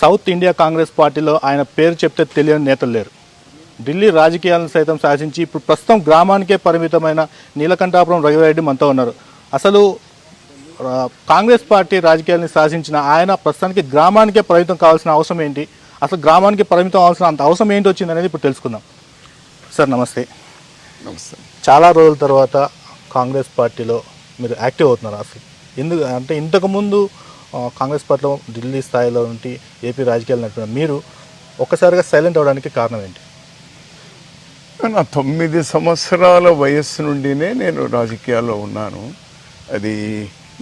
South India Congress పార్టీలో ఆయన పేరు చెప్తే తెలియని నేతలు లేరు. ఢిల్లీ రాజకీయాలను సైతం శాసించి ఇప్పుడు ప్రస్తుతం గ్రామానికే పరిమితమైన నీలకంఠాపురం రఘురెడ్డి మనతో ఉన్నారు. అసలు కాంగ్రెస్ పార్టీ రాజకీయాలను శాసించిన ఆయన ప్రస్తుతానికి గ్రామానికే పరిమితం కావాల్సిన అవసరం ఏంటి? అసలు గ్రామానికి పరిమితం అవ్వాల్సిన అంత అవసరం ఏంటి వచ్చింది అనేది ఇప్పుడు తెలుసుకుందాం. సార్ నమస్తే. నమస్తే. చాలా రోజుల తర్వాత కాంగ్రెస్ పార్టీలో మీరు యాక్టివ్ అవుతున్నారు అసలు. ఎందుకు అంటే ఇంతకుముందు కాంగ్రెస్ పార్టీలో ఢిల్లీ స్థాయిలో ఉండి ఏపీ రాజకీయాలు నడిపిన మీరు ఒక్కసారిగా సైలెంట్ అవడానికి కారణం ఏంటి? నా తొమ్మిది సంవత్సరాల వయస్సు నుండినే నేను రాజకీయాల్లో ఉన్నాను. అది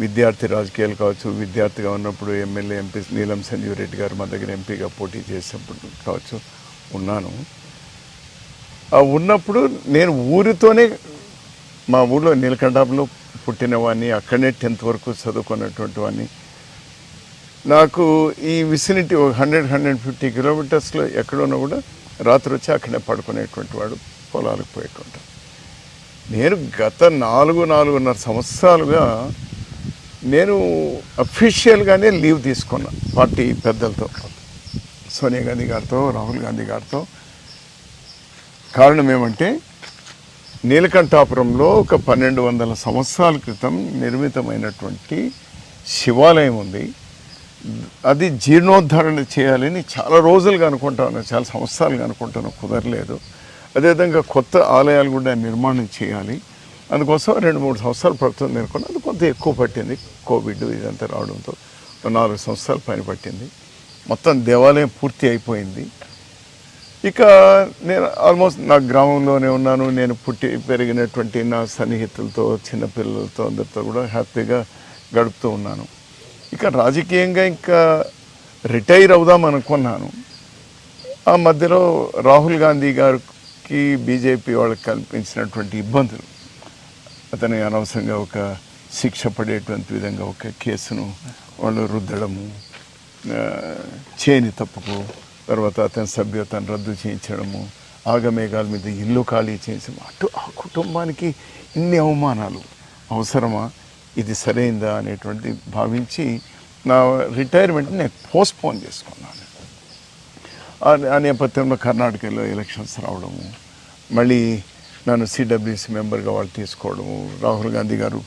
విద్యార్థి రాజకీయాలు కావచ్చు విద్యార్థిగా ఉన్నప్పుడు ఎమ్మెల్యే ఎంపీ నీలం సంజీవ్ రెడ్డి గారు మా దగ్గర ఎంపీగా పోటీ చేసినప్పుడు కావచ్చు ఉన్నాను. ఉన్నప్పుడు నేను ఊరితోనే మా ఊళ్ళో నీలకంఠాపంలో పుట్టినవాడిని అక్కడనే టెన్త్ వరకు చదువుకున్నటువంటి వాడిని నాకు ఈ విసినిటీ ఒక హండ్రెడ్ హండ్రెడ్ ఫిఫ్టీ కిలోమీటర్స్లో ఎక్కడున్నా కూడా రాత్రి వచ్చి అక్కడే పడుకునేటువంటి వాడు పొలాలకు పోయేటువంటి నేను గత నాలుగు నాలుగున్నర సంవత్సరాలుగా నేను అఫీషియల్గానే లీవ్ తీసుకున్నా పార్టీ పెద్దలతో సోనియా గాంధీ గారితో రాహుల్ గాంధీ గారితో. కారణం ఏమంటే నీలకంఠాపురంలో ఒక పన్నెండు వందల సంవత్సరాల క్రితం నిర్మితమైనటువంటి శివాలయం ఉంది. అది జీర్ణోద్ధరణ చేయాలని చాలా రోజులుగా అనుకుంటాను చాలా సంవత్సరాలుగా అనుకుంటాను కుదరలేదు. అదేవిధంగా కొత్త ఆలయాలు కూడా నిర్మాణం చేయాలి. అందుకోసం రెండు మూడు సంవత్సరాలు ప్రభుత్వం అనుకున్నా అది కొంత ఎక్కువ పట్టింది. కోవిడ్ ఇదంతా రావడంతో నాలుగు సంవత్సరాలు పైన పట్టింది. మొత్తం దేవాలయం పూర్తి అయిపోయింది. ఇక నేను ఆల్మోస్ట్ నా గ్రామంలోనే ఉన్నాను. నేను పుట్టి పెరిగినటువంటి నా సన్నిహితులతో చిన్నపిల్లలతో అందరితో కూడా హ్యాపీగా గడుపుతూ ఉన్నాను. ఇక రాజకీయంగా ఇంకా రిటైర్ అవుదాం అనుకున్నాను. ఆ మధ్యలో రాహుల్ గాంధీ గారికి బీజేపీ వాళ్ళకి కల్పించినటువంటి ఇబ్బందులు. అతని అనవసరంగా ఒక శిక్ష పడేటువంటి విధంగా ఒక కేసును వాళ్ళు రుద్దడము చేని చేయని తప్పుకు తర్వాత అతని సభ్యతను రద్దు చేయించడము ఆగమేఘాల మీద ఇల్లు ఖాళీ చేయించడం అటు ఆ కుటుంబానికి ఇన్ని అవమానాలు అవసరమా? ఇది సరైందా? అనేటువంటి భావించి నా రిటైర్మెంట్ నేను పోస్ట్పోన్ చేసుకున్నాను. ఆ- ఆ నేపథ్యంలో కర్ణాటకలో ఎలక్షన్స్ రావడము మళ్ళీ నన్ను సిడబ్ల్యూసి మెంబర్గా వాళ్ళు తీసుకోవడము రాహుల్ గాంధీ గారు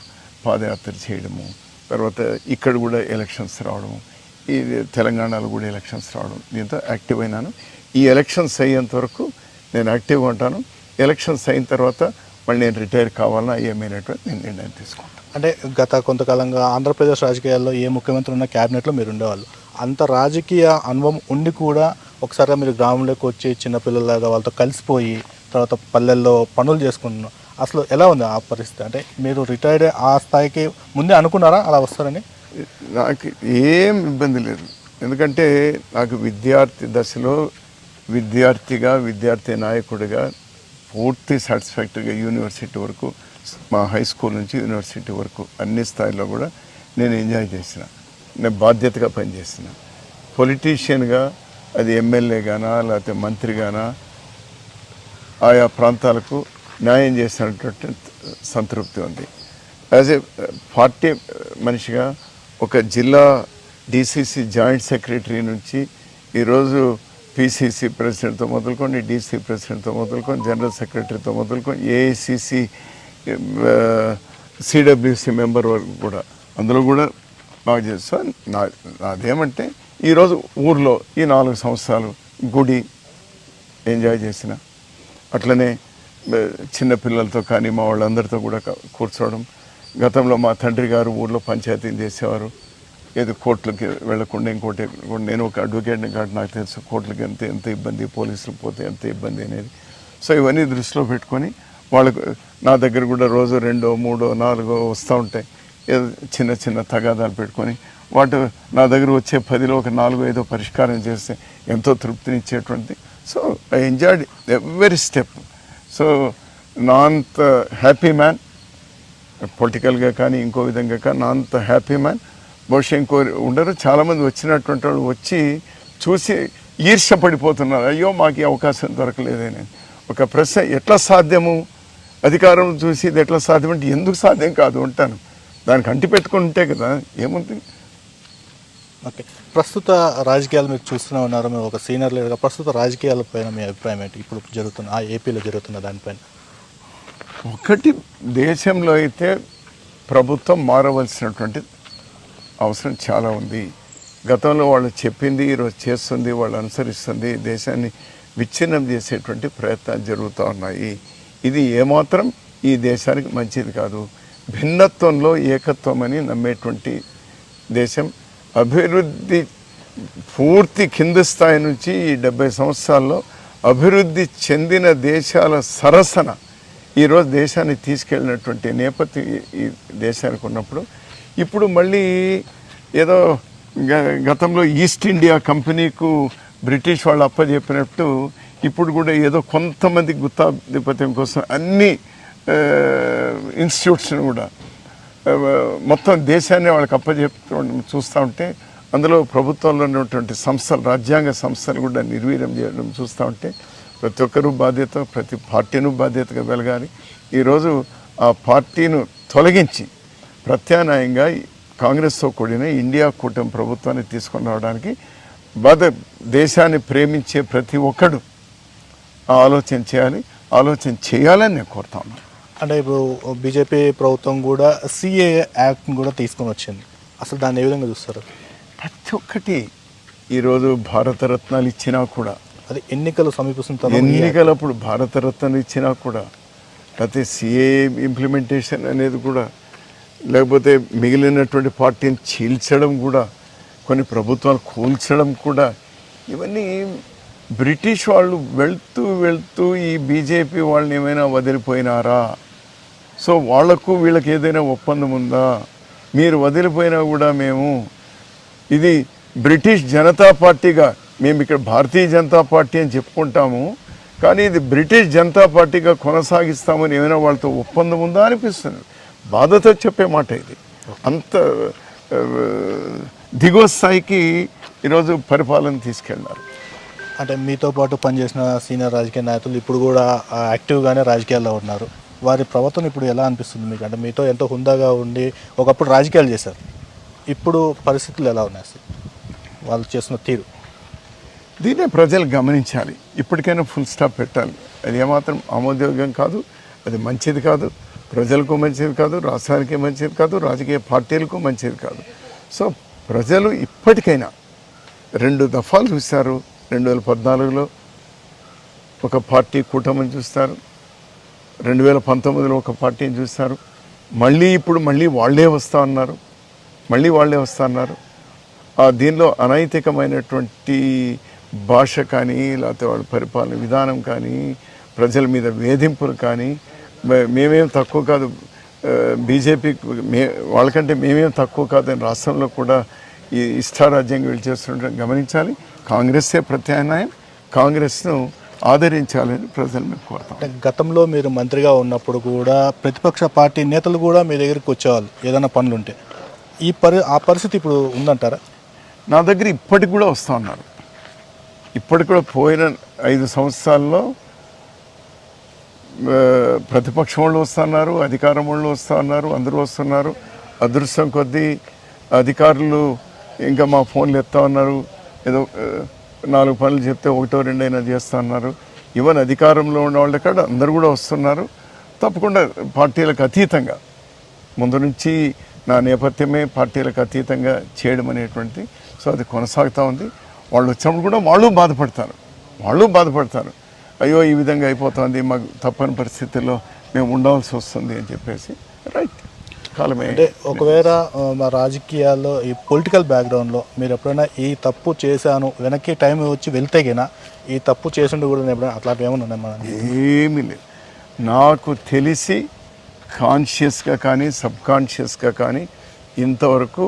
పాదయాత్ర చేయడము తర్వాత ఇక్కడ కూడా ఎలక్షన్స్ రావడము ఈ తెలంగాణలో కూడా ఎలక్షన్స్ రావడం దీంతో యాక్టివ్ అయినాను. ఈ ఎలక్షన్స్ అయ్యేంత వరకు నేను యాక్టివ్గా ఉంటాను. ఎలక్షన్స్ అయిన తర్వాత మళ్ళీ నేను రిటైర్ కావాలన్నా ఏమైనటువంటి నేను నిర్ణయం తీసుకుంటాను. అంటే గత కొంతకాలంగా ఆంధ్రప్రదేశ్ రాజకీయాల్లో ఏ ముఖ్యమంత్రి ఉన్న క్యాబినెట్లో మీరు ఉండేవాళ్ళు. అంత రాజకీయ అనుభవం ఉండి కూడా ఒకసారిగా మీరు గ్రామంలోకి వచ్చి చిన్నపిల్లలాగా వాళ్ళతో కలిసిపోయి తర్వాత పల్లెల్లో పనులు చేసుకుంటున్నాం అసలు ఎలా ఉంది ఆ పరిస్థితి? అంటే మీరు రిటైర్డ్ ఆ స్థాయికి ముందే అనుకున్నారా అలా వస్తారని? నాకు ఏం ఇబ్బంది లేదు. ఎందుకంటే నాకు విద్యార్థి దశలో విద్యార్థిగా విద్యార్థి నాయకుడిగా పూర్తి సాటిస్ఫాక్టరీగా యూనివర్సిటీ వరకు మా హై స్కూల్ నుంచి యూనివర్సిటీ వరకు అన్ని స్థాయిలో కూడా నేను ఎంజాయ్ చేసిన. నేను బాధ్యతగా పనిచేసిన. పొలిటీషియన్గా అది ఎమ్మెల్యేగానా లేకపోతే మంత్రి గానా ఆయా ప్రాంతాలకు న్యాయం చేసినటువంటి సంతృప్తి ఉంది. యాజ్ ఏ పార్టీ మనిషిగా ఒక జిల్లా డిసిసి జాయింట్ సెక్రటరీ నుంచి ఈరోజు పిసిసి ప్రెసిడెంట్తో మొదలుకొని డీసీ ప్రెసిడెంట్తో మొదలుకొని జనరల్ సెక్రటరీతో మొదలుకొని ఏఐసిసి సిడబ్ల్యూసి మెంబర్ వరకు కూడా అందులో కూడా బాగా చేస్తా నా నాదేమంటే ఈరోజు ఊర్లో ఈ నాలుగు సంవత్సరాలు గుడి ఎంజాయ్ చేసిన అట్లనే చిన్నపిల్లలతో కానీ మా వాళ్ళందరితో కూడా కూర్చోవడం. గతంలో మా తండ్రి గారు ఊర్లో పంచాయతీని చేసేవారు. ఏది కోర్టులకి వెళ్ళకుండా ఇంకోటి నేను ఒక అడ్వకేట్ని కాబట్టి నాకు తెలుసు కోర్టులకి ఎంత ఎంత ఇబ్బంది పోలీసులకు పోతే ఎంత ఇబ్బంది అనేది. సో ఇవన్నీ దృష్టిలో పెట్టుకొని వాళ్ళకు నా దగ్గర కూడా రోజు రెండో మూడో నాలుగో వస్తూ ఉంటాయి. ఏదో చిన్న చిన్న తగాదాలు పెట్టుకొని వాటి నా దగ్గర వచ్చే పదిలో ఒక నాలుగు ఐదో పరిష్కారం చేస్తే ఎంతో తృప్తినిచ్చేటువంటి. So I enjoyed every step. So నా అంత హ్యాపీ మ్యాన్ పొలిటికల్గా కానీ ఇంకో విధంగా కానీ నా అంత హ్యాపీ మ్యాన్. బహుశా ఇంకో ఉండరు చాలామంది వచ్చినటువంటి వాళ్ళు వచ్చి చూసి ఈర్ష్య పడిపోతున్నారు. అయ్యో మాకు ఈ అవకాశం దొరకలేదని ఒక ప్రశ్న ఎట్లా సాధ్యము? అధికారం చూసి ఇది ఎట్లా సాధ్యం అంటే ఎందుకు సాధ్యం కాదు ఉంటాను దానికి అంటి పెట్టుకుని ఉంటే కదా ఏముంది? ఓకే. ప్రస్తుత రాజకీయాలు మీరు చూస్తూనే ఉన్నారు మీరు ఒక సీనియర్ లీడర్గా ప్రస్తుత రాజకీయాలపైన మీ అభిప్రాయం ఏంటి? ఇప్పుడు జరుగుతున్న ఆ ఏపీలో జరుగుతున్న దానిపైన. ఒకటి దేశంలో అయితే ప్రభుత్వం మారవలసినటువంటి అవసరం చాలా ఉంది. గతంలో వాళ్ళు చెప్పింది ఈరోజు చేస్తుంది వాళ్ళు అనుసరిస్తుంది దేశాన్ని విచ్ఛిన్నం చేసేటువంటి ప్రయత్నాలు జరుగుతూ ఉన్నాయి. ఇది ఏమాత్రం ఈ దేశానికి మంచిది కాదు. భిన్నత్వంలో ఏకత్వం అని నమ్మేటువంటి దేశం. అభివృద్ధి పూర్తి కింది స్థాయి నుంచి ఈ డెబ్బై సంవత్సరాల్లో అభివృద్ధి చెందిన దేశాల సరసన ఈరోజు దేశాన్ని తీసుకెళ్ళినటువంటి నేపథ్యం ఈ- దేశానికి ఉన్నప్పుడు. ఇప్పుడు మళ్ళీ ఏదో గ- గతంలో ఈస్ట్ ఇండియా కంపెనీకు బ్రిటిష్ వాళ్ళు అప్పచెప్పినట్టు ఇప్పుడు కూడా ఏదో కొంతమంది గుత్తాధిపత్యం కోసం అన్ని ఇన్స్టిట్యూట్స్ని కూడా మొత్తం దేశాన్ని వాళ్ళకి అప్పచెప్తూ చూస్తూ ఉంటే అందులో ప్రభుత్వంలో ఉన్నటువంటి సంస్థలు రాజ్యాంగ సంస్థలు కూడా నిర్వీర్యం చేయడం చూస్తూ ఉంటే ప్రతి ఒక్కరూ బాధ్యత ప్రతి పార్టీను బాధ్యతగా వెలగాలి. ఈరోజు ఆ పార్టీను తొలగించి ప్రత్యామ్నాయంగా కాంగ్రెస్తో కూడిన ఇండియా కూటమి ప్రభుత్వాన్ని తీసుకొని రావడానికి బాధ దేశాన్ని ప్రేమించే ప్రతి ఒక్కడు ఆలోచన చేయాలి ఆలోచన చేయాలని నేను కోరుతా ఉన్నాను. అంటే ఇప్పుడు బీజేపీ ప్రభుత్వం కూడా సిఏ యాక్ట్ని కూడా తీసుకొని వచ్చింది. అసలు దాన్ని ఏ విధంగా చూస్తారు? ప్రతి ఒక్కటి ఈరోజు భారతరత్నాలు ఇచ్చినా కూడా అది ఎన్నికలు సమీపిస్తున్న యాక్ట్. ఎన్నికలప్పుడు భారతరత్నాలు ఇచ్చినా కూడా లేకపోతే సిఏ ఇంప్లిమెంటేషన్ అనేది కూడా లేకపోతే మిగిలినటువంటి పార్టీని చీల్చడం కూడా కొన్ని ప్రభుత్వాలు కూల్చడం కూడా ఇవన్నీ బ్రిటిష్ వాళ్ళు వెళ్తూ వెళ్తూ ఈ బీజేపీ వాళ్ళని ఏమైనా వదిలిపోయినారా? సో వాళ్ళకు వీళ్ళకి ఏదైనా ఒప్పందం ఉందా? మీరు వదిలిపోయినా కూడా మేము ఇది బ్రిటిష్ జనతా పార్టీగా మేము ఇక్కడ భారతీయ జనతా పార్టీ అని చెప్పుకుంటాము కానీ ఇది బ్రిటిష్ జనతా పార్టీగా కొనసాగిస్తామని ఏమైనా వాళ్ళతో ఒప్పందం ఉందా అనిపిస్తుంది. బాధతో చెప్పే మాట ఇది. అంత దిగువ స్థాయికి ఈరోజు పరిపాలన తీసుకెళ్ళారు అంటే మీతో పాటు పనిచేసిన సీనియర్ రాజకీయ నాయకులు ఇప్పుడు కూడా యాక్టివ్గానే రాజకీయాల్లో ఉన్నారు. వారి ప్రవర్తన ఇప్పుడు ఎలా అనిపిస్తుంది మీకు? అంటే మీతో ఎంతో హుందాగా ఉండి ఒకప్పుడు రాజకీయాలు చేశారు. ఇప్పుడు పరిస్థితులు ఎలా ఉన్నాయి వాళ్ళు చేసిన తీరు. దీన్నే ప్రజలు గమనించాలి. ఇప్పటికైనా ఫుల్ స్టాప్ పెట్టాలి. అది ఏమాత్రం ఆమోదయోగ్యం కాదు. అది మంచిది కాదు. ప్రజలకు మంచిది కాదు. రాష్ట్రానికి మంచిది కాదు. రాజకీయ పార్టీలకు మంచిది కాదు. సో ప్రజలు ఇప్పటికైనా రెండు దఫాలు చూశారు. రెండు వేల పద్నాలుగులో ఒక పార్టీ కూటమిని చూస్తారు. రెండు వేల పంతొమ్మిదిలో ఒక పార్టీని చూస్తారు. మళ్ళీ ఇప్పుడు మళ్ళీ వాళ్ళే వస్తా అన్నారు మళ్ళీ వాళ్ళే వస్తా అన్నారు దీనిలో అనైతికమైనటువంటి భాష కానీ లేకపోతే వాళ్ళ పరిపాలన విధానం కానీ ప్రజల మీద వేధింపులు కానీ మే- మేమేం తక్కువ కాదు. బీజేపీ మే వాళ్ళకంటే మేమేం తక్కువ కాదని రాష్ట్రంలో కూడా ఈ ఇష్టారాజ్యంగా వీళ్ళు చేస్తుండడం గమనించాలి. కాంగ్రెస్సే ప్రత్యామ్నాయం కాంగ్రెస్ను ఆదరించాలని ప్రజలు మేము కోరుతాం. గతంలో మీరు మంత్రిగా ఉన్నప్పుడు కూడా ప్రతిపక్ష పార్టీ నేతలు కూడా మీ దగ్గరికి వచ్చేవాళ్ళు ఏదైనా పనులు ఉంటే ఈ పరి ఆ పరిస్థితి ఇప్పుడు ఉందంటారా? నా దగ్గర ఇప్పటికి కూడా వస్తూ ఉన్నారు. ఇప్పటికి కూడా పోయిన ఐదు సంవత్సరాల్లో ప్రతిపక్షం వాళ్ళు వస్తున్నారు అధికారం వాళ్ళు వస్తూ ఉన్నారు అందరూ వస్తున్నారు అదృష్టం కొద్దీ అధికారులు ఇంకా మా ఫోన్లు ఎత్తా ఉన్నారు. ఏదో నాలుగు పనులు చెప్తే ఒకటో రెండైనా చేస్తా అన్నారు. ఈవెన్ అధికారంలో ఉన్న వాళ్ళ కాడ అందరూ కూడా వస్తున్నారు. తప్పకుండా పార్టీలకు అతీతంగా ముందు నుంచి నా నేపథ్యమే పార్టీలకు అతీతంగా చేయడం అనేటువంటిది. సో అది కొనసాగుతూ ఉంది. వాళ్ళు వచ్చినప్పుడు కూడా వాళ్ళు బాధపడతారు. వాళ్ళు బాధపడతారు. అయ్యో ఈ విధంగా అయిపోతుంది. మాకు తప్పని పరిస్థితుల్లో మేము ఉండాల్సి వస్తుంది అని చెప్పేసి. రైట్. కాలమే అంటే ఒకవేళ మా రాజకీయాల్లో ఈ పొలిటికల్ బ్యాక్గ్రౌండ్లో మీరు ఎప్పుడైనా ఈ తప్పు చేశాను వెనక్కి టైం వచ్చి వెళ్తే గిన ఈ తప్పు చేసిండు కూడా నేను ఎప్పుడైనా అట్లాంటివి ఏమైనా ఉన్నాయి మన ఏమీ లేదు. నాకు తెలిసి కాన్షియస్గా కానీ సబ్ కాన్షియస్గా కానీ ఇంతవరకు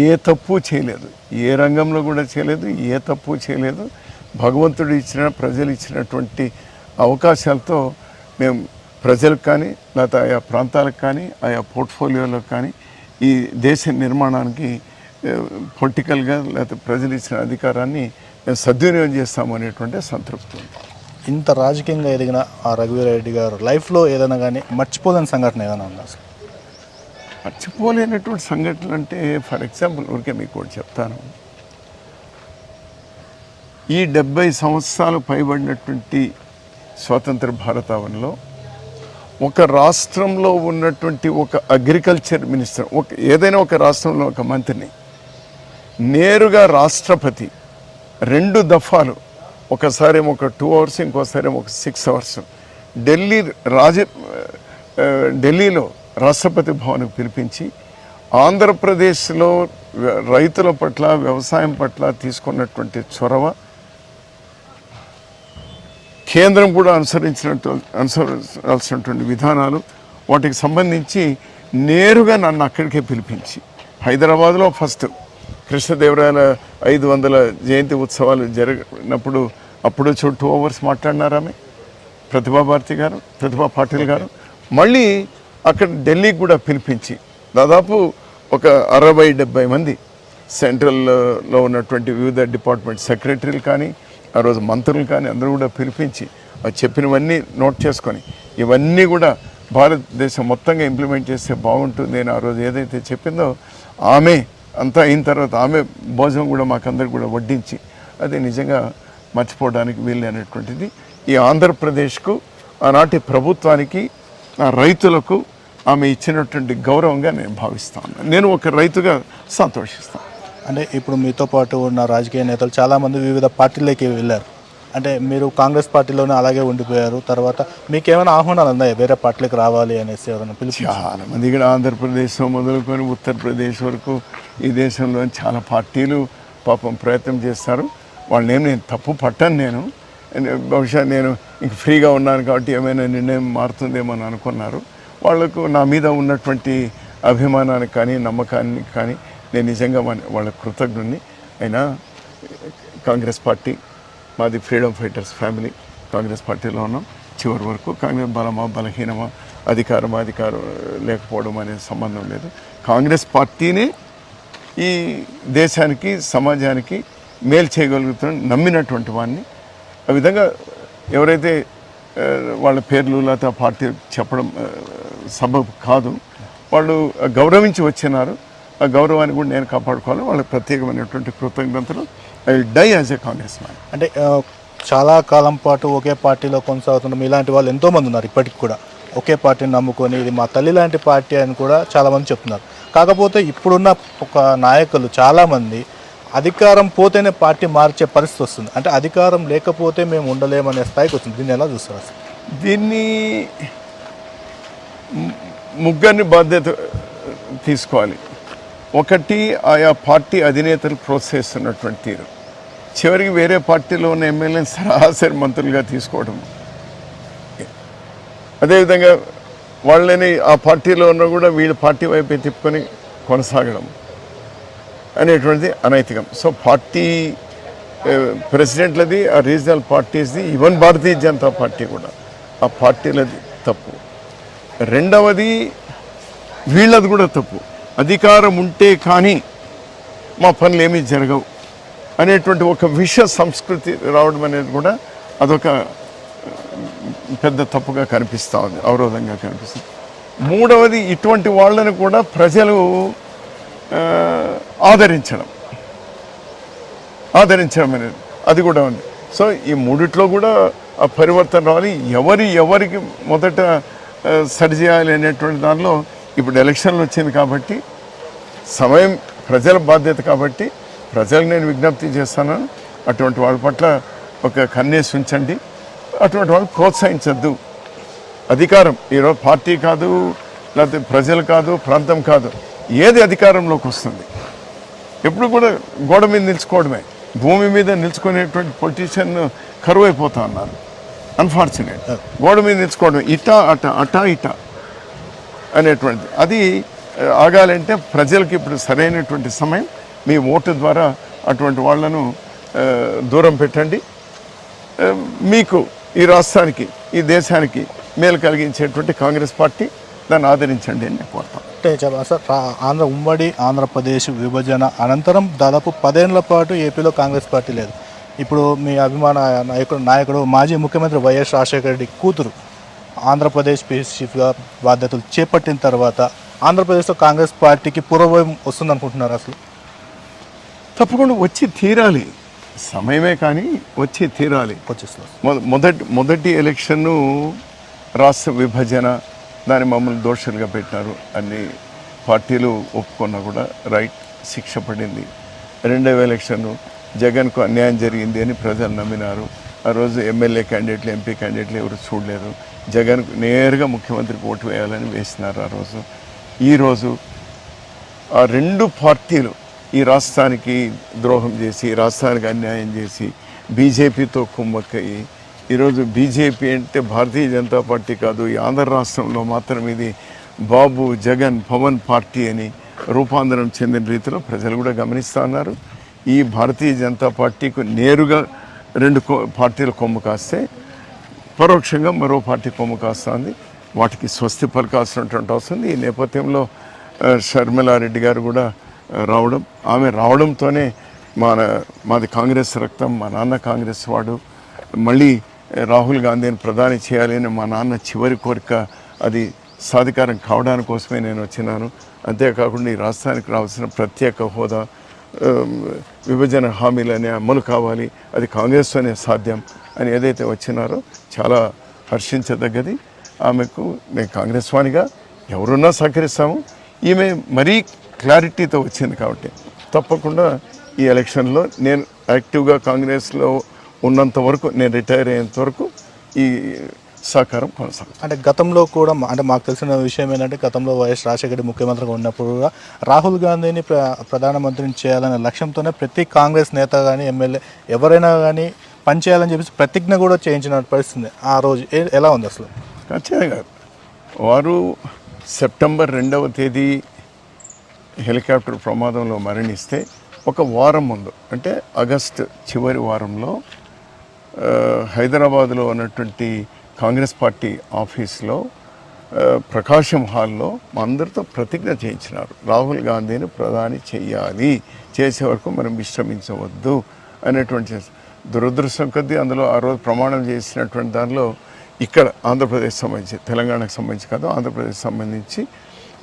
ఏ తప్పు చేయలేదు. ఏ రంగంలో కూడా చేయలేదు ఏ తప్పు చేయలేదు. భగవంతుడు ఇచ్చిన ప్రజలు ఇచ్చినటువంటి అవకాశాలతో మేము ప్రజలకు కానీ లేకపోతే ఆయా ప్రాంతాలకు కానీ ఆయా పోర్ట్ఫోలియోలకు కానీ ఈ దేశ నిర్మాణానికి పొలిటికల్గా లేకపోతే ప్రజలు ఇచ్చిన అధికారాన్ని మేము సద్వినియోగం చేస్తాము అనేటువంటి సంతృప్తి ఉంది. ఇంత రాజకీయంగా ఎదిగిన ఆ రఘువీరెడ్డి గారు లైఫ్లో ఏదైనా కానీ మర్చిపోలేని సంఘటన ఏదైనా ఉందా అసలు మర్చిపోలేనటువంటి సంఘటనలు అంటే ఫర్ ఎగ్జాంపుల్ ఊరికే మీకు ఒకటి చెప్తాను. ఈ డెబ్బై సంవత్సరాలు పైబడినటువంటి స్వతంత్ర భారతావనంలో ఒక రాష్ట్రంలో ఉన్నటువంటి ఒక అగ్రికల్చర్ మినిస్టర్ ఒక ఏదైనా ఒక రాష్ట్రంలో ఒక మంత్రిని నేరుగా రాష్ట్రపతి రెండు దఫాలు ఒకసారి ఒక టూ అవర్స్ ఇంకోసారి ఒక సిక్స్ అవర్స్ ఢిల్లీ రాజ ఢిల్లీలో రాష్ట్రపతి భవన్కు పిలిపించి ఆంధ్రప్రదేశ్లో రైతుల పట్ల వ్యవసాయం పట్ల తీసుకున్నటువంటి చొరవ కేంద్రం కూడా అనుసరించినట్టు అనుసరించాల్సినటువంటి విధానాలు వాటికి సంబంధించి నేరుగా నన్ను అక్కడికే పిలిపించి. హైదరాబాద్లో ఫస్ట్ కృష్ణదేవరాయల ఐదు వందల జయంతి ఉత్సవాలు జరిగినప్పుడు అప్పుడు చూ టూ అవర్స్ మాట్లాడినారామె ప్రతిభా భారతి గారు ప్రతిభా పాటిల్ గారు. మళ్ళీ అక్కడ ఢిల్లీకి కూడా పిలిపించి. దాదాపు ఒక అరవై డెబ్బై మంది సెంట్రల్లో ఉన్నటువంటి వివిధ డిపార్ట్మెంట్ సెక్రటరీలు కానీ ఆ రోజు మంత్రులు కానీ అందరూ కూడా పిలిపించి చెప్పినవన్నీ నోట్ చేసుకొని ఇవన్నీ కూడా భారతదేశం మొత్తంగా ఇంప్లిమెంట్ చేస్తే బాగుంటుంది అని ఆ రోజు ఏదైతే చెప్పిందో ఆమె అంతా అయిన తర్వాత ఆమె భోజనం కూడా మాకందరికి కూడా వడ్డించి అది నిజంగా మర్చిపోవడానికి వీలైనటువంటిది ఈ ఆంధ్రప్రదేశ్కు ఆనాటి ప్రభుత్వానికి ఆ రైతులకు ఆమె ఇచ్చినటువంటి గౌరవంగా నేను భావిస్తాను. నేను ఒక రైతుగా సంతోషిస్తాను. అంటే ఇప్పుడు మీతో పాటు ఉన్న రాజకీయ నేతలు చాలామంది వివిధ పార్టీలకి వెళ్ళారు. అంటే మీరు కాంగ్రెస్ పార్టీలోనే అలాగే ఉండిపోయారు. తర్వాత మీకు ఏమైనా ఆహ్వానాలు ఉన్నాయి? వేరే పార్టీలకు రావాలి అనేసి ఎవరైనా పిలిచి చాలా మంది ఇక్కడ ఆంధ్రప్రదేశ్ మొదలుకొని ఉత్తరప్రదేశ్ వరకు ఈ దేశంలో చాలా పార్టీలు పాపం ప్రయత్నం చేస్తారు. వాళ్ళని నేను తప్పు పట్టను నేను. బహుశా నేను ఇంక ఫ్రీగా ఉన్నాను కాబట్టి ఏమైనా నిర్ణయం మారుతుందేమో అని అనుకున్నారు. వాళ్ళకు నా మీద ఉన్నటువంటి అభిమానానికి కానీ నమ్మకానికి కానీ నేను నిజంగా మన- వాళ్ళ కృతజ్ఞుని అయినా కాంగ్రెస్ పార్టీ మాది ఫ్రీడమ్ ఫైటర్స్ ఫ్యామిలీ కాంగ్రెస్ పార్టీలో ఉన్నాం. చివరి వరకు కాంగ్రెస్ బలమా బలహీనమా అధికారమా అధికారం లేకపోవడం అనే సంబంధం లేదు. కాంగ్రెస్ పార్టీనే ఈ దేశానికి సమాజానికి మేలు చేయగలుగుతున్న నమ్మినటువంటి వాడిని. ఆ విధంగా ఎవరైతే వాళ్ళ పేర్లు లేకపోతే పార్టీ చెప్పడం సబబు కాదు. వాళ్ళు గౌరవించి వచ్చినారు. ఆ గౌరవాన్ని కూడా నేను కాపాడుకోవాలి. వాళ్ళకి ప్రత్యేకమైనటువంటి కృతజ్ఞతలు. I will die as a Congress man అంటే చాలా కాలం పాటు ఒకే పార్టీలో కొనసాగుతున్న మీలాంటి వాళ్ళు ఎంతోమంది ఉన్నారు ఇప్పటికి కూడా. ఒకే పార్టీని నమ్ముకొని ఇది మా తల్లి లాంటి పార్టీ అని కూడా చాలామంది చెప్తున్నారు. కాకపోతే ఇప్పుడున్న ఒక నాయకులు చాలామంది అధికారం పోతేనే పార్టీ మార్చే పరిస్థితి వస్తుంది. అంటే అధికారం లేకపోతే మేము ఉండలేమనే స్థాయికి వస్తుంది. దీన్ని ఎలా చూస్తారు అసలు? దీన్ని ముగ్గురిని బాధ్యత తీసుకోవాలి. ఒకటి ఆయా పార్టీ అధినేతలు ప్రోత్సహిస్తున్నటువంటి తీరు చివరికి వేరే పార్టీలో ఉన్న ఎమ్మెల్యేని సరాసరి మంత్రులుగా తీసుకోవడం. అదేవిధంగా వాళ్ళని ఆ పార్టీలో ఉన్న కూడా వీళ్ళ పార్టీ వైపే తిప్పుకొని కొనసాగడం అనేటువంటిది అనైతికం. సో పార్టీ ప్రెసిడెంట్లది ఆ రీజనల్ పార్టీస్ది ఈవెన్ భారతీయ జనతా పార్టీ కూడా. ఆ పార్టీలది తప్పు. రెండవది వీళ్ళది కూడా తప్పు. అధికారం ఉంటే కానీ మా పనులు ఏమీ జరగవు అనేటువంటి ఒక విష సంస్కృతి రావడం అనేది కూడా అదొక పెద్ద తప్పుగా కనిపిస్తూ ఉంది అవరోధంగా కనిపిస్తుంది. మూడవది ఇటువంటి వాళ్ళని కూడా ప్రజలు ఆదరించడం. ఆదరించడం అనేది అది కూడా ఉంది. సో ఈ మూడిట్లో కూడా ఆ పరివర్తన రావాలి. ఎవరి ఎవరికి మొదట సరిచేయాలి సరి అనేటువంటి దానిలో ఇప్పుడు ఎలక్షన్లు వచ్చింది కాబట్టి సమయం ప్రజల బాధ్యత కాబట్టి ప్రజలకు నేను విజ్ఞప్తి చేస్తాను. అటువంటి వాళ్ళ పట్ల ఒక కన్నేసి ఉంచండి. అటువంటి వాళ్ళు ప్రోత్సహించద్దు. అధికారం ఈరోజు పార్టీ కాదు లేకపోతే ప్రజలు కాదు ప్రాంతం కాదు ఏది అధికారంలోకి వస్తుంది? ఎప్పుడు కూడా గోడ మీద నిలుచుకోవడమే. భూమి మీద నిలుచుకునేటువంటి పొలిటీషియన్ కరువు అయిపోతా ఉన్నారు అన్ఫార్చునేట్ గోడ మీద నిలుచుకోవడం ఇటా అట అటా ఇటా. అనేటువంటిది. అది ఆగాలంటే ప్రజలకు ఇప్పుడు సరైనటువంటి సమయం. మీ ఓటు ద్వారా అటువంటి వాళ్ళను దూరం పెట్టండి. మీకు ఈ రాష్ట్రానికి ఈ దేశానికి మేలు కలిగించేటువంటి కాంగ్రెస్ పార్టీ దాన్ని ఆదరించండి అని నేను కోరుతాను అంటే చెప్పాలి సార్ ఆంధ్ర ఉమ్మడి ఆంధ్రప్రదేశ్ విభజన అనంతరం దాదాపు పదేళ్ళ పాటు ఏపీలో కాంగ్రెస్ పార్టీ లేదు. ఇప్పుడు మీ అభిమాన నాయకుడు నాయకుడు మాజీ ముఖ్యమంత్రి వైఎస్ రాజశేఖర రెడ్డి కూతురు. ఆంధ్రప్రదేశ్ చీఫ్గా బాధ్యతలు చేపట్టిన తర్వాత ఆంధ్రప్రదేశ్లో కాంగ్రెస్ పార్టీకి పూర్వభయం వస్తుంది అనుకుంటున్నారు అసలు? తప్పకుండా వచ్చి తీరాలి. సమయమే కానీ వచ్చి తీరాలి. మొదటి మొదటి ఎలక్షన్ను రాష్ట్ర విభజన దాన్ని మమ్మల్ని దోషులుగా పెట్టినారు అన్ని పార్టీలు ఒప్పుకున్నా కూడా రైట్ శిక్ష పడింది. రెండవ ఎలక్షన్ జగన్కు అన్యాయం జరిగింది అని ప్రజలు నమ్మినారు. ఆ రోజు ఎమ్మెల్యే క్యాండిడేట్లు ఎంపీ క్యాండిడేట్లు ఎవరు చూడలేదు. జగన్కు నేరుగా ముఖ్యమంత్రికి ఓటు వేయాలని వేసినారు ఆ రోజు. ఈరోజు ఆ రెండు పార్టీలు ఈ రాష్ట్రానికి ద్రోహం చేసి రాష్ట్రానికి అన్యాయం చేసి బీజేపీతో కుమ్మక్కయి ఈరోజు బీజేపీ అంటే భారతీయ జనతా పార్టీ కాదు ఈ ఆంధ్ర రాష్ట్రంలో మాత్రం ఇది బాబు జగన్ పవన్ పార్టీ అని రూపాంతరం చెందిన రీతిలో ప్రజలు కూడా గమనిస్తున్నారు ఈ భారతీయ జనతా పార్టీకు నేరుగా రెండు పార్టీలు కొమ్ము కాస్తే పరోక్షంగా మరో పార్టీ కొమ్ము కాస్తుంది. వాటికి స్వస్తి పలకాల్సినటువంటి అవసరం ఈ నేపథ్యంలో షర్మిలారెడ్డి గారు కూడా రావడం. ఆమె రావడంతోనే మన మాది కాంగ్రెస్ రక్తం మా నాన్న కాంగ్రెస్ వాడు. మళ్ళీ రాహుల్ గాంధీని ప్రధాని చేయాలి అని మా నాన్న చివరి కోరిక అది సాధికారం కావడానికి కోసమే నేను వచ్చినాను. అంతేకాకుండా ఈ రాష్ట్రానికి రావాల్సిన ప్రత్యేక హోదా విభజన హామీలనే అమలు కావాలి. అది కాంగ్రెస్తోనే సాధ్యం. అని ఏదైతే వచ్చినారో చాలా హర్షించదగ్గది. ఆమెకు నేను కాంగ్రెస్ వాణిగా ఎవరున్నా సహకరిస్తాము. ఈమె మరీ క్లారిటీతో వచ్చింది కాబట్టి తప్పకుండా ఈ ఎలక్షన్లో నేను యాక్టివ్గా కాంగ్రెస్లో ఉన్నంత వరకు నేను రిటైర్ అయ్యేంత వరకు ఈ సహకారం కొనసాగుతుంది. అంటే గతంలో కూడా అంటే మాకు తెలిసిన విషయం ఏంటంటే గతంలో వైఎస్ రాజశేఖర రెడ్డి ముఖ్యమంత్రిగా ఉన్నప్పుడు కూడా రాహుల్ గాంధీని ప్ర ప్రధానమంత్రిని చేయాలనే లక్ష్యంతోనే ప్రతి కాంగ్రెస్ నేత కానీ ఎమ్మెల్యే ఎవరైనా కానీ పనిచేయాలని చెప్పేసి ప్రతిజ్ఞ కూడా చేయించిన పరిస్థితి ఆ రోజు. ఎలా ఉంది అసలు? ఖచ్చితంగా వారు సెప్టెంబర్ రెండవ తేదీ హెలికాప్టర్ ప్రమాదంలో మరణిస్తే ఒక వారం ముందు అంటే ఆగస్ట్ చివరి వారంలో హైదరాబాద్లో ఉన్నటువంటి కాంగ్రెస్ పార్టీ ఆఫీస్లో ప్రకాశం హాల్లో అందరితో ప్రతిజ్ఞ చేయించినారు. రాహుల్ గాంధీని ప్రధాని చేయాలి చేసే వరకు మనం విశ్రమించవద్దు అనేటువంటి దురదృష్టం కొద్దీ అందులో ఆ రోజు ప్రమాణం చేసినటువంటి దానిలో ఇక్కడ ఆంధ్రప్రదేశ్ సంబంధించి తెలంగాణకు సంబంధించి కాదు ఆంధ్రప్రదేశ్ సంబంధించి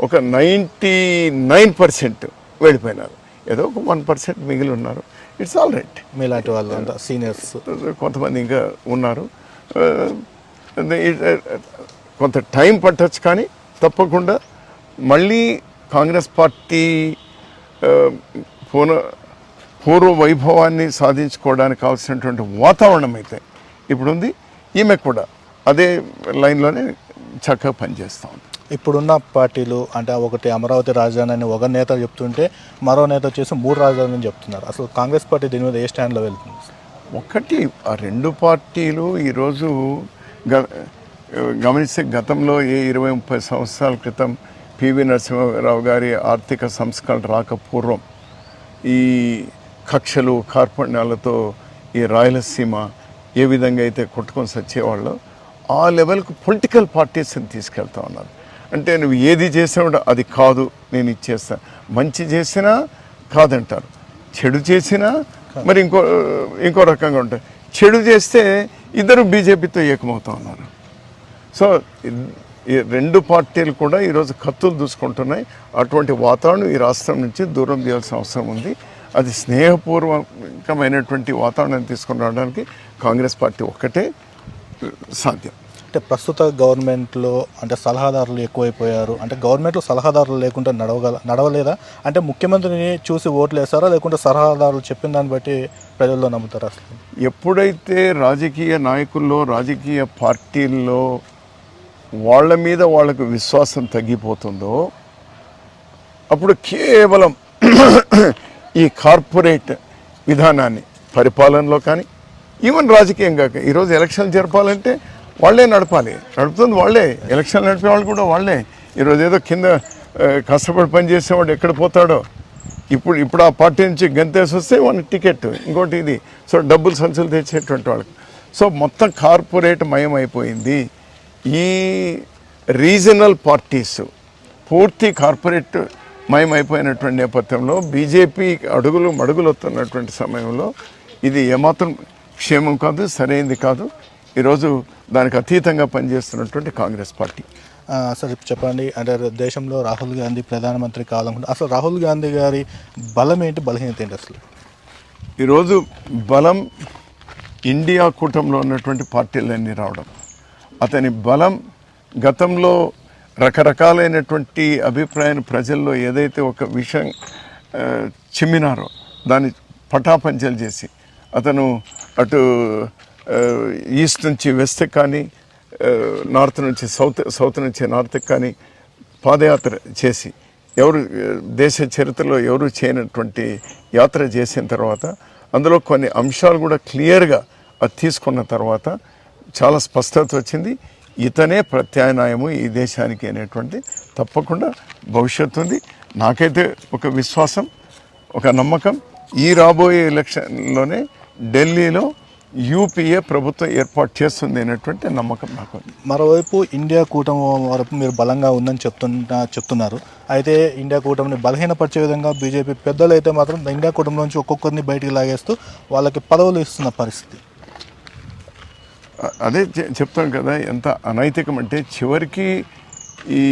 ఒక నైంటీ నైన్ పర్సెంట్ వెళ్ళిపోయినారు. ఏదో ఒక వన్ పర్సెంట్ మిగిలి ఉన్నారు. ఇట్స్ ఆల్ రైట్ మీలాంటి వాళ్ళు సీనియర్స్. కొంతమంది ఇంకా ఉన్నారు. ఇది, ఆ, కొంత టైం పట్టచ్చు కానీ తప్పకుండా మళ్ళీ కాంగ్రెస్ పార్టీ ఆ, పూర్వ వైభవాన్ని సాధించుకోవడానికి కావాల్సినటువంటి వాతావరణం అయితే ఇప్పుడు ఉంది ఈమె కూడా అదే లైన్లోనే చక్కగా పనిచేస్తూ ఉంది. ఇప్పుడున్న పార్టీలు అంటే ఒకటి అమరావతి రాజధాని అని ఒక నేత చెప్తుంటే మరో నేత వచ్చేసి మూడు రాజధానులు చెప్తున్నారు. అసలు కాంగ్రెస్ పార్టీ దీని మీద ఏ స్టాండ్లో వెళ్తుంది? ఒకటి ఆ రెండు పార్టీలు ఈరోజు గ గమనిస్తే గతంలో ఏ ఇరవై ముప్పై సంవత్సరాల క్రితం పివి నరసింహారావు గారి ఆర్థిక సంస్కరణ రాక పూర్వం ఈ కక్షలు కార్పణ్యాలతో ఈ రాయలసీమ ఏ విధంగా అయితే కొట్టుకొని సచ్చేవాళ్ళో ఆ లెవెల్కు పొలిటికల్ పార్టీస్ని తీసుకెళ్తా ఉన్నారు. అంటే నువ్వు ఏది చేసినా అది కాదు నేను ఇచ్చేస్తా మంచి చేసినా కాదంటారు. చెడు చేసినా మరి ఇంకో ఇంకో రకంగా ఉంటాయి. చెడు చేస్తే ఇద్దరు బీజేపీతో ఏకమవుతా ఉన్నారు. సో ఈ రెండు పార్టీలు కూడా ఈరోజు కత్తులు దూసుకుంటున్నాయి. అటువంటి వాతావరణం ఈ రాష్ట్రం నుంచి దూరం చేయాల్సిన అవసరం ఉంది. అది స్నేహపూర్వకమైనటువంటి వాతావరణాన్ని తీసుకుని రావడానికి కాంగ్రెస్ పార్టీ ఒక్కటే సాధ్యం. అంటే ప్రస్తుత గవర్నమెంట్లో అంటే సలహాదారులు ఎక్కువైపోయారు. అంటే గవర్నమెంట్లో సలహాదారులు లేకుండా నడవగల నడవలేదా? అంటే ముఖ్యమంత్రిని చూసి ఓట్లు వేస్తారా? లేకుంటే సలహాదారులు చెప్పిన దాన్ని బట్టి ప్రజల్లో నమ్ముతారా అసలు? ఎప్పుడైతే రాజకీయ నాయకుల్లో రాజకీయ పార్టీల్లో వాళ్ళ మీద వాళ్ళకు విశ్వాసం తగ్గిపోతుందో అప్పుడు కేవలం ఈ కార్పొరేట్ విధానాన్ని పరిపాలనలో కానీ ఈవెన్ రాజకీయంగా ఈరోజు ఎలక్షన్లు జరపాలంటే వాళ్ళే నడపాలి. నడుపుతుంది వాళ్ళే. ఎలక్షన్లు నడిపే వాళ్ళు కూడా వాళ్ళే. ఈరోజు ఏదో కింద కష్టపడి పనిచేసేవాడు ఎక్కడ పోతాడో. ఇప్పుడు ఇప్పుడు ఆ పార్టీ నుంచి గంతేసి వస్తే వాళ్ళకి టికెట్ ఇంకోటి ఇది. సో డబ్బులు సంచులు తెచ్చేటువంటి వాళ్ళకి. సో మొత్తం కార్పొరేట్ మయం అయిపోయింది. ఈ రీజనల్ పార్టీస్ పూర్తి కార్పొరేట్ మయం అయిపోయినటువంటి నేపథ్యంలో బీజేపీ అడుగులు మడుగులు వస్తున్నటువంటి సమయంలో ఇది ఏమాత్రం క్షేమం కాదు సరైనది కాదు. ఈరోజు దానికి అతీతంగా పనిచేస్తున్నటువంటి కాంగ్రెస్ పార్టీ. సార్ చెప్పండి. అంటే దేశంలో రాహుల్ గాంధీ ప్రధానమంత్రి కావాలనుకుంటే అసలు రాహుల్ గాంధీ గారి బలం ఏంటి బలహీనత ఏంటి అసలు? ఈరోజు బలం ఇండియా కూటమిలో ఉన్నటువంటి పార్టీలన్నీ రావడం అతని బలం గతంలో రకరకాలైనటువంటి అభిప్రాయాన్ని ప్రజల్లో ఏదైతే ఒక విషయం చిమ్మినారో దాన్ని పటాపంచలు చేసి అతను అటు ఈస్ట్ నుంచి వెస్ట్ కానీ నార్త్ నుంచి సౌత్ సౌత్ నుంచి నార్త్కి కానీ పాదయాత్ర చేసి ఎవరు దేశ చరిత్రలో ఎవరు చేయనటువంటి యాత్ర చేసిన తర్వాత అందులో కొన్ని అంశాలు కూడా క్లియర్గా అది తీసుకున్న తర్వాత చాలా స్పష్టత వచ్చింది. ఇతనే ప్రత్యామ్నాయము ఈ దేశానికి అనేటువంటి తప్పకుండా భవిష్యత్తు ఉంది. నాకైతే ఒక విశ్వాసం ఒక నమ్మకం ఈ రాబోయే ఎలక్షన్లోనే ఢిల్లీలో యూపీఏ ప్రభుత్వం ఏర్పాటు చేస్తుంది అనేటువంటి నమ్మకం నాకు మరోవైపు ఇండియా కూటమి వరకు మీరు బలంగా ఉందని చెప్తున్నా చెప్తున్నారు. అయితే ఇండియా కూటమిని బలహీనపరిచే విధంగా బీజేపీ పెద్దలు అయితే మాత్రం ఇండియా కూటమి నుంచి ఒక్కొక్కరిని బయటికి లాగేస్తూ వాళ్ళకి పదవులు ఇస్తున్న పరిస్థితి. అదే చె- కదా ఎంత అనైతికం అంటే చివరికి ఈ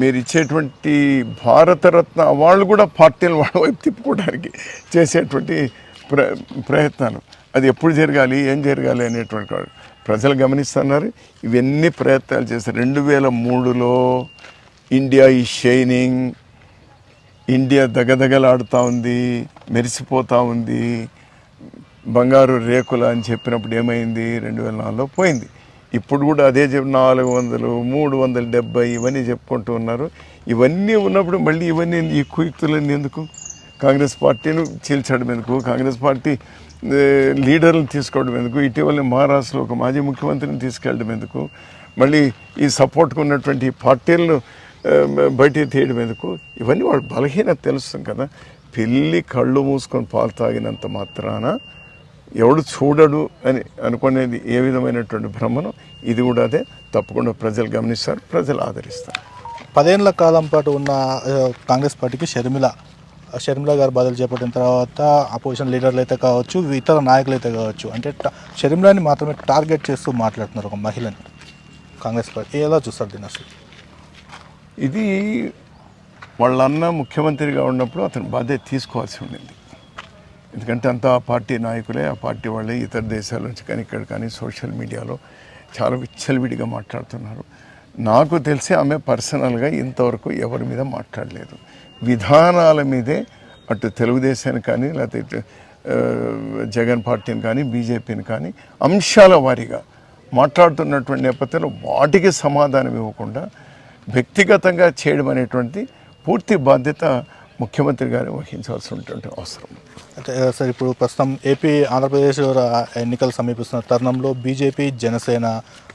మీరు ఇచ్చేటువంటి భారతరత్న వాళ్ళు కూడా పార్టీలు వాళ్ళ వైపు తిప్పుకోవడానికి చేసేటువంటి ప్ర ప్రయత్నాలు. అది ఎప్పుడు జరగాలి ఏం జరగాలి అనేటువంటి ప్రజలు గమనిస్తున్నారు ఇవన్నీ ప్రయత్నాలు చేస్తారు రెండు వేల మూడులో ఇండియా ఈ షైనింగ్ ఇండియా దగదగలాడుతూ ఉంది మెరిసిపోతూ ఉంది. బంగారు రేకుల అని చెప్పినప్పుడు ఏమైంది? రెండు వేల నాలుగులో పోయింది. ఇప్పుడు కూడా అదే చెప్పి నాలుగు వందలు మూడు వందల డెబ్బై ఇవన్నీ చెప్పుకుంటూ ఉన్నారు. ఇవన్నీ ఉన్నప్పుడు మళ్ళీ ఇవన్నీ ఈ కుయుక్తులన్నీ ఎందుకు? కాంగ్రెస్ పార్టీని చీల్చడం ఎందుకు? కాంగ్రెస్ పార్టీ లీడర్ని లీడర్లను తీసుకోవడం ఎందుకు? ఇటీవల మహారాష్ట్రలో ఒక మాజీ ముఖ్యమంత్రిని తీసుకెళ్ళడం ఎందుకు? మళ్ళీ ఈ సపోర్ట్కు ఉన్నటువంటి పార్టీలను బయటికి తీయడం ఎందుకు? ఇవన్నీ వాళ్ళ బలహీనత తెలుస్తుంది కదా. పిల్లి కళ్ళు మూసుకొని పాలు తాగినంత మాత్రాన ఎవడు చూడడు అని అనుకునేది ఏ విధమైనటువంటి భ్రమను ఇది కూడా అదే. తప్పకుండా ప్రజలు గమనిస్తారు ప్రజలు ఆదరిస్తారు. పదేళ్ళ కాలం పాటు ఉన్న కాంగ్రెస్ పార్టీకి షర్మిల షర్మిల గారు బదులు చేపట్టిన తర్వాత అపోజిషన్ లీడర్లు అయితే కావచ్చు ఇతర నాయకులు అయితే కావచ్చు అంటే ట- షర్మిలాని మాత్రమే టార్గెట్ చేస్తూ మాట్లాడుతున్నారు ఒక మహిళని కాంగ్రెస్ పార్టీ. ఎలా చూస్తారు దీన్ని అసలు? ఇది వాళ్ళ అన్న ముఖ్యమంత్రిగా ఉన్నప్పుడు అతను బాధ్యత తీసుకోవాల్సి ఉండింది. ఎందుకంటే అంతా ఆ పార్టీ నాయకులే ఆ పార్టీ వాళ్ళే ఇతర దేశాల నుంచి కానీ ఇక్కడ కానీ సోషల్ మీడియాలో చాలా విచ్చలవిడిగా మాట్లాడుతున్నారు. నాకు తెలిసి ఆమె పర్సనల్గా ఇంతవరకు ఎవరి మీద మాట్లాడలేదు. విధానాల మీదే అటు తెలుగుదేశాన్ని కానీ లేకపోతే ఇటు జగన్ పార్టీని కానీ బీజేపీని కానీ అంశాల వారీగా మాట్లాడుతున్నటువంటి నేపథ్యంలో వాటికి సమాధానం ఇవ్వకుండా వ్యక్తిగతంగా చేయడం అనేటువంటి పూర్తి బాధ్యత ముఖ్యమంత్రి గారు వహించాల్సి ఉన్నటువంటి అవసరం. అంటే సార్ ఇప్పుడు ప్రస్తుతం ఏపీ ఆంధ్రప్రదేశ్ ఎన్నికలు సమీపిస్తున్న తరుణంలో బీజేపీ జనసేన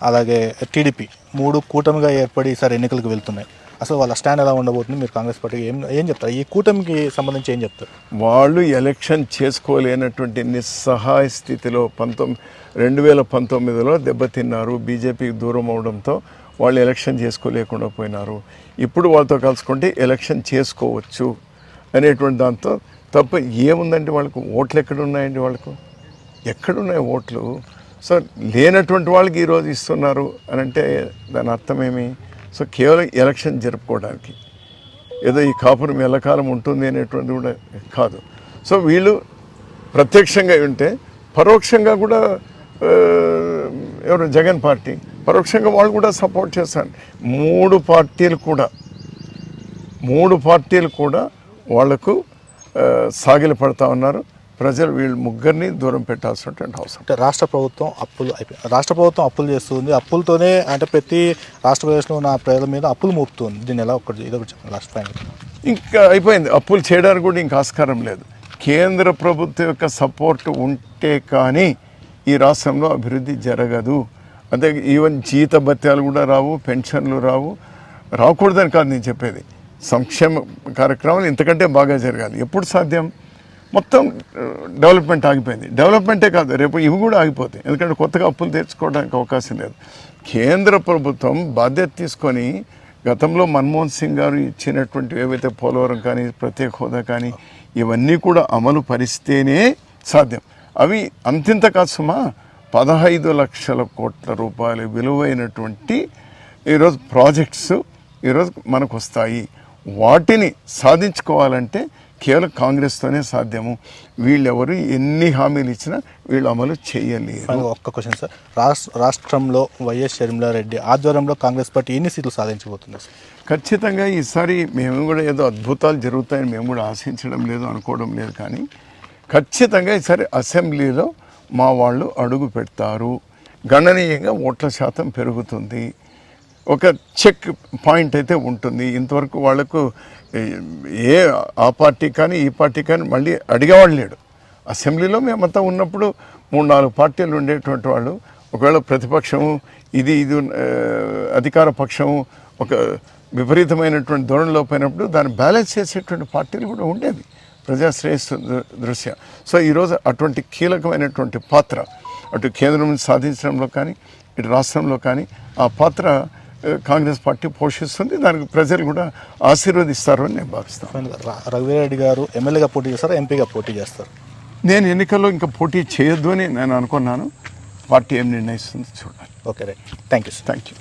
అలాగే టీడీపీ మూడు కూటమిగా ఏర్పడి ఈసారి ఎన్నికలకు వెళ్తున్నాయి. అసలు వాళ్ళ స్టాండ్ ఎలా ఉండబోతుంది? మీరు కాంగ్రెస్ పార్టీకి ఏం ఏం చెప్తారు? ఈ కూటమికి సంబంధించి ఏం చెప్తారు? వాళ్ళు ఎలక్షన్ చేసుకోలేనటువంటి నిస్సహాయ స్థితిలో పంతొమ్మిది రెండు వేల పంతొమ్మిదిలో దెబ్బతిన్నారు. బీజేపీకి దూరం అవడంతో వాళ్ళు ఎలక్షన్ చేసుకోలేకుండా పోయినారు. ఇప్పుడు వాళ్ళతో కలుసుకుంటే ఎలక్షన్ చేసుకోవచ్చు. అనేటువంటి దాంతో తప్ప ఏముందండి వాళ్ళకు? ఓట్లు ఎక్కడున్నాయండి వాళ్ళకు? ఎక్కడున్నాయి ఓట్లు? సో లేనటువంటి వాళ్ళకి ఈరోజు ఇస్తున్నారు అని అంటే దాని అర్థమేమి సో కేవలం ఎలక్షన్ జరుపుకోవడానికి. ఏదో ఈ కాపురం ఎల్లకాలం ఉంటుంది అనేటువంటి కూడా కాదు. సో వీళ్ళు ప్రత్యక్షంగా ఉంటే పరోక్షంగా కూడా ఎవరు? జగన్ పార్టీ. పరోక్షంగా వాళ్ళు కూడా సపోర్ట్ చేస్తారు. మూడు పార్టీలు కూడా. మూడు పార్టీలు కూడా వాళ్ళకు సాగిల పడతా ఉన్నారు. ప్రజలు వీళ్ళు ముగ్గురిని దూరం పెట్టాల్సినటువంటి అవసరం. అంటే రాష్ట్ర ప్రభుత్వం అప్పులు అయిపోయి రాష్ట్ర ప్రభుత్వం అప్పులు చేస్తుంది. అప్పులతోనే అంటే ప్రతి రాష్ట్ర ప్రదేశంలో ఉన్న ప్రజల మీద అప్పులు మోపుతుంది. దీన్ని ఎలా ఒకటి ఇదొకటి చెప్పండి లాస్ట్ ఫైనల్ ఇంకా అయిపోయింది. అప్పులు చేయడానికి కూడా ఇంకా ఆస్కారం లేదు. కేంద్ర ప్రభుత్వం యొక్క సపోర్ట్ ఉంటే కానీ ఈ రాష్ట్రంలో అభివృద్ధి జరగదు. అదే ఈవెన్ జీత భత్యాలు కూడా రావు పెన్షన్లు రావు. రాకూడదని కాదు నేను చెప్పేది. సంక్షేమ కార్యక్రమాలు ఇంతకంటే బాగా జరగాలి. ఎప్పుడు సాధ్యం? మొత్తం డెవలప్మెంట్ ఆగిపోయింది. డెవలప్మెంటే కాదు రేపు ఇవి కూడా ఆగిపోతాయి. ఎందుకంటే కొత్తగా అప్పులు తెచ్చుకోవడానికి అవకాశం లేదు. కేంద్ర ప్రభుత్వం బాధ్యత తీసుకొని గతంలో మన్మోహన్ సింగ్ గారు ఇచ్చినటువంటి ఏవైతే పోలవరం కానీ ప్రత్యేక హోదా కానీ ఇవన్నీ కూడా అమలు పరిస్తేనే సాధ్యం. అవి అంతింత కాదు పదహైదు లక్షల కోట్ల రూపాయల విలువైనటువంటి ఈరోజు ప్రాజెక్ట్స్ ఈరోజు మనకు వస్తాయి వాటిని సాధించుకోవాలంటే కేవలం కాంగ్రెస్తోనే సాధ్యము. వీళ్ళెవరు ఎన్ని హామీలు ఇచ్చినా వీళ్ళు అమలు చేయలేరు. ఒక్క క్వశ్చన్ సార్. రాష్ట్ర రాష్ట్రంలో వైఎస్ షర్మిలారెడ్డి ఆధ్వర్యంలో కాంగ్రెస్ పార్టీ ఎన్ని సీట్లు సాధించబోతుంది సార్? ఖచ్చితంగా ఈసారి మేము కూడా ఏదో అద్భుతాలు జరుగుతాయని మేము కూడా ఆశించడం లేదు అనుకోవడం లేదు కానీ ఖచ్చితంగా ఈసారి అసెంబ్లీలో మా వాళ్ళు అడుగు పెడతారు. గణనీయంగా ఓట్ల శాతం పెరుగుతుంది. ఒక చెక్ పాయింట్ అయితే ఉంటుంది. ఇంతవరకు వాళ్ళకు ఏ ఆ పార్టీ కానీ ఈ పార్టీ కానీ మళ్ళీ అడిగేవాడు లేడు. అసెంబ్లీలో మేమంతా ఉన్నప్పుడు మూడు నాలుగు పార్టీలు ఉండేటువంటి వాళ్ళు. ఒకవేళ ప్రతిపక్షము ఇది ఇది అధికార పక్షము ఒక విపరీతమైనటువంటి ధోరణిలో పోయినప్పుడు దాన్ని బ్యాలెన్స్ చేసేటువంటి పార్టీలు కూడా ఉండేవి. ప్రజాశ్రేయస్సు దృశ్యం. సో ఈరోజు అటువంటి కీలకమైనటువంటి పాత్ర అటు కేంద్రం సాధించడంలో కానీ ఇటు రాష్ట్రంలో కానీ ఆ పాత్ర కాంగ్రెస్ పార్టీ పోషిస్తుంది దానికి ప్రజలు కూడా ఆశీర్వదిస్తారు అని నేను భావిస్తాను. రఘువీరెడ్డి గారు ఎమ్మెల్యేగా పోటీ చేస్తారా ఎంపీగా పోటీ చేస్తారు? నేను ఎన్నికల్లో ఇంకా పోటీ చేయొద్దు అని నేను అనుకున్నాను. పార్టీ ఏం నిర్ణయిస్తుందో చూడాలి. Okay right. Thank you thank you